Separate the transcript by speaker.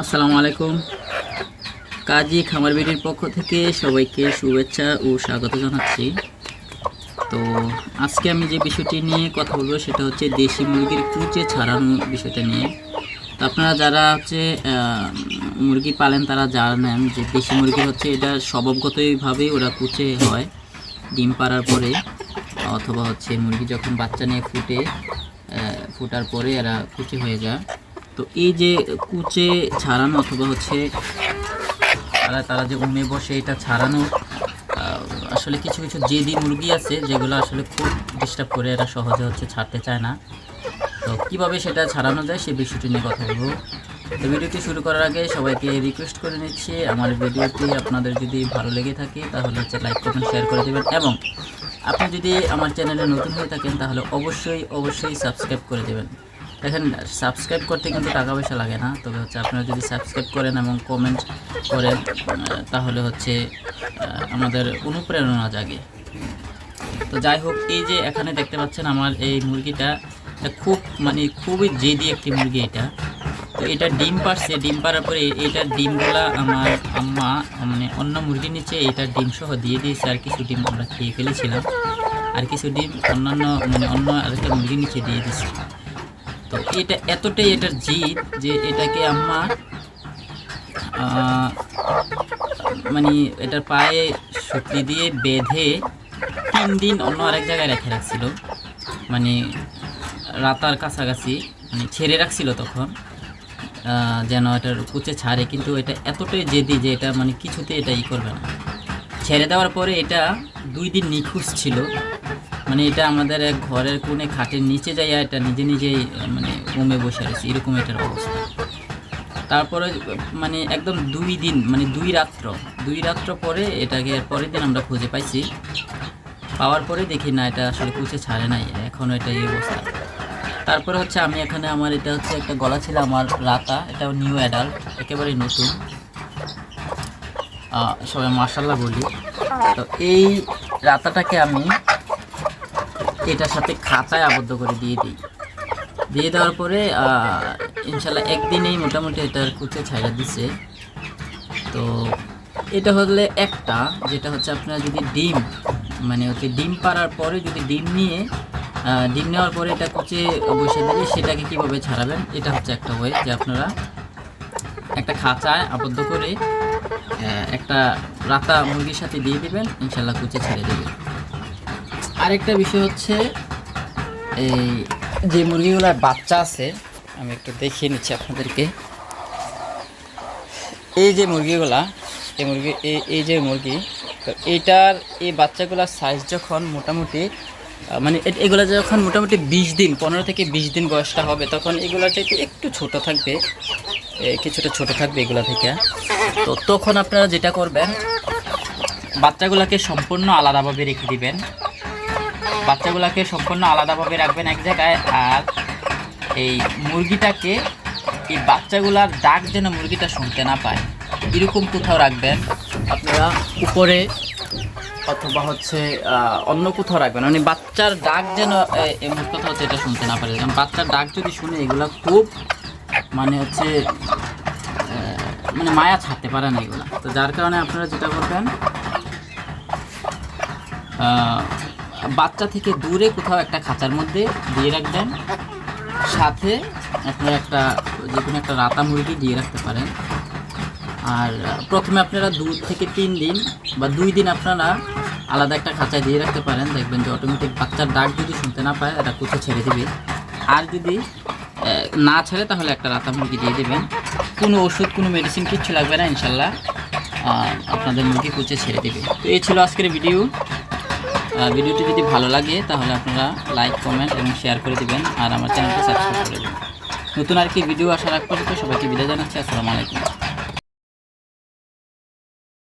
Speaker 1: আসসালামু আলাইকুম। কাজী খামার বিডির পক্ষ থেকে সবাইকে শুভেচ্ছা ও স্বাগত জানাচ্ছি। তো আজকে আমি যে বিষয়টি নিয়ে কথা বলব সেটা হচ্ছে দেশি মুরগির কুচে ছাড়ানো বিষয়টা নিয়ে। তো আপনারা যারা হচ্ছে মুরগি পালেন তারা জানেন যে দেশি মুরগি হচ্ছে এটা স্বভাবগতভাবেই ওরা কুচে হয় ডিম পাড়ার পরে, অথবা হচ্ছে মুরগি যখন বাচ্চা নিয়ে ফুটে ফোটার পরে এরা কুচে হয়ে যায়। তো এই যে কুচে ছাড়ানো অথবা হচ্ছে, তারা তারা যে উমে বসে এটা ছাড়ানো আসলে কিছু কিছু জেদি মুরগি আছে যেগুলো আসলে খুব ডিস্টার্ব করে, এরা সহজে হচ্ছে ছাড়তে চায় না। তো কীভাবে সেটা ছাড়ানো যায় সেই বিষয়টি নিয়ে কথা বলব। তো ভিডিওটি শুরু করার আগে সবাইকে রিকোয়েস্ট করে নিচ্ছি, আমার ভিডিওটি আপনাদের যদি ভালো লেগে থাকে তাহলে হচ্ছে লাইক কমেন্ট শেয়ার করে দেবেন। এবং আপনি যদি আমার চ্যানেলে নতুন হয়ে থাকেন তাহলে অবশ্যই অবশ্যই সাবস্ক্রাইব করে দেবেন। দেখেন সাবস্ক্রাইব করতে কিন্তু টাকা পয়সা লাগে না। তবে হচ্ছে আপনারা যদি সাবস্ক্রাইব করেন এবং কমেন্ট করেন তাহলে হচ্ছে আমাদের অনুপ্রেরণা জাগে। তো যাই হোক, এই যে এখানে দেখতে পাচ্ছেন আমার এই মুরগিটা খুব মানে খুবই জেদি একটি মুরগি এটা। তো এটা ডিম পারছে ডিম পারার পরে এ- এটার ডিমগুলা আমার আম্মা মানে অন্য মুরগির নিচে এটার ডিম সহ দিয়ে দিয়েছে। আর কিছু ডিম আমরা খেয়ে ফেলেছিলাম। আর কিছু ডিম অন্যান্য মানে অন্য আরেকটা মুরগির নিচে দিয়ে দিয়েছে। তো এটা এতটাই এটার জিদ যে এটাকে আম্মা মানে এটার পায়ে সুতলি দিয়ে বেঁধে তিন দিন অন্য আরেক জায়গায় রেখে রাখছিল। মানে রাতার কাছাকাছি মানে ছেড়ে রাখছিল তখন যেন এটার কুচে ছাড়ে, কিন্তু এটা এতটাই জেদি যে এটা মানে কিছুতে এটা ই করবে না। ছেড়ে দেওয়ার পরে এটা দুই দিন নিখোঁজ ছিল। মানে এটা আমাদের এক ঘরের কোণে খাটের নিচে যাইয়া এটা নিজে নিজেই মানে কমে বসে রয়েছে, এরকম এটার অবস্থা। তারপরে মানে একদম দুই দিন মানে দুই রাত্র দুই রাত্র পরে এটাকে পরের দিন আমরা খুঁজে পাইছি। পাওয়ার পরে দেখি, না, এটা আসলে কুচে ছাড়ে নাই এখনও এটা এই অবস্থা। তারপরে হচ্ছে আমি এখানে আমার এটা হচ্ছে একটা গলা ছিল আমার রাতা, এটাও নিউ অ্যাডাল্ট একেবারে নতুন। সবাই মার্শাল্লাহ বলি। তো এই রাতাটাকে আমি এটার সাথে খাঁচায় আবদ্ধ করে দিয়ে দিই। দিয়ে দেওয়ার পরে ইনশাল্লাহ একদিনেই মোটামুটি এটার কুচে ছাইড়া দিছে। তো এটা হলে একটা, যেটা হচ্ছে আপনারা যদি ডিম মানে হচ্ছে ডিম পাড়ার পরে যদি ডিম নিয়ে ডিম নেওয়ার পরে এটা কুচে বসে দিলে সেটাকে কীভাবে ছাড়াবেন, এটা হচ্ছে একটা ওয়ে যে আপনারা একটা খাঁচায় আবদ্ধ করে একটা রাতা মুরগির সাথে দিয়ে দেবেন, ইনশাল্লাহ কুচে ছেড়ে দেবে আরেকটা বিষয় হচ্ছে, এই যে মুরগিগুলোর বাচ্চা আছে, আমি একটু দেখিয়ে নিচ্ছি আপনাদেরকে। এই যে মুরগিগুলা, এই মুরগি, এই এই যে মুরগি, তো এইটার এই বাচ্চাগুলোর সাইজ যখন মোটামুটি মানে এগুলো যখন মোটামুটি বিশ দিন, পনেরো থেকে বিশ দিন বয়সটা হবে, তখন এগুলোর চাইতে একটু ছোট থাকবে কিছুটা ছোট থাকবে এগুলো থেকে। তো তখন আপনারা যেটা করবেন, বাচ্চাগুলোকে সম্পূর্ণ আলাদাভাবে রেখে দিবেন। বাচ্চাগুলোকে সম্পূর্ণ আলাদাভাবে রাখবেন এক জায়গায়, আর এই মুরগিটাকে, এই বাচ্চাগুলার ডাক যেন মুরগিটা শুনতে না পায়, এরকম কোথাও রাখবেন। আপনারা উপরে অথবা হচ্ছে অন্য কোথাও রাখবেন। মানে বাচ্চার ডাক যেন এমন কোথাও হচ্ছে এটা শুনতে না পারে। কারণ বাচ্চার ডাক যদি শুনে, এগুলো খুব মানে হচ্ছে মানে মায়া ছাড়তে পারে না এগুলো। তো যার কারণে আপনারা যেটা করবেন বাচ্চা থেকে দূরে কোথাও একটা খাঁচার মধ্যে দিয়ে রাখবেন। সাথে আপনারা একটা যে কোনো একটা রাতা মুরগি দিয়ে রাখতে পারেন। আর প্রথমে আপনারা দু থেকে তিন দিন বা দুই দিন আপনারা আলাদা একটা খাঁচায় দিয়ে রাখতে পারেন। দেখবেন যে অটোমেটিক বাচ্চার ডাক যদি শুনতে না পায় এটা কুচে ছেড়ে দেবে। আর যদি না ছেড়ে, তাহলে একটা রাতা মুরগি দিয়ে দেবেন। কোনো ওষুধ, কোনো মেডিসিন কিচ্ছু লাগবে না, ইনশাল্লাহ আপনাদের মুরগি কুচে ছেড়ে দেবে। তো এই ছিল আজকের ভিডিও ভিডিওটি যদি ভালো লাগে, তাহলে আপনারা লাইক কমেন্ট এবং শেয়ার করে দিবেন আর আমার চ্যানেলটি সাবস্ক্রাইব করে দেবেন। নতুন আর কি ভিডিও আসার আগ পর্যন্ত সবাইকে বিদায় জানাচ্ছি। আসসালামু আলাইকুম।